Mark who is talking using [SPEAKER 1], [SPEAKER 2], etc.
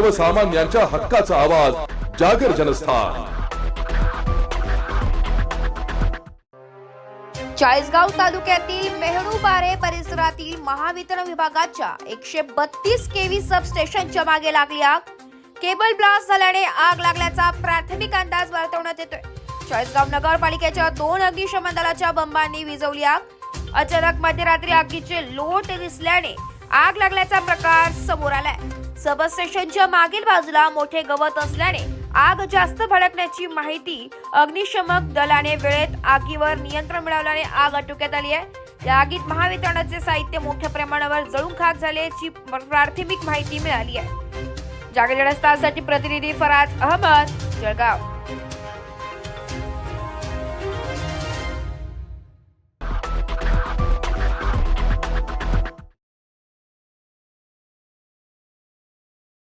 [SPEAKER 1] सर्वसामान्यांच्या हक्काचा आवाज जागर जनस्थान.
[SPEAKER 2] चाळीसगाव तालुक्यातील मेहणूबारे परिसरातील महावितरण विभागाच्या एकशे बत्तीस केव्ही सबस्टेशनच्या मागे लागली आग. केबल ब्लास्ट झाल्याने आग लागल्याचा प्राथमिक अंदाज वर्तवण्यात येतोय. चाळीसगाव नगरपालिकेच्या दोन अग्निशमन दलाच्या बंबांनी विजवली आग. अचानक मध्यरात्री आगीचे लोट दिसल्याने आग लागल्याचा प्रकार समोर सबस्टेशनच्या मागील बाजूला मोठे गवत असल्याने आग जास्त भडकण्याची माहिती अग्निशमक दलाने वेळेत आगीवर नियंत्रण मिळवल्याने आग आटोक्यात आली आहे. या आगीत महावितरणाचे साहित्य मोठ्या प्रमाणावर जळून खाक झाल्याची प्राथमिक माहिती मिळाली आहे. जागरण प्रतिनिधी फराज अहमद जळगाव.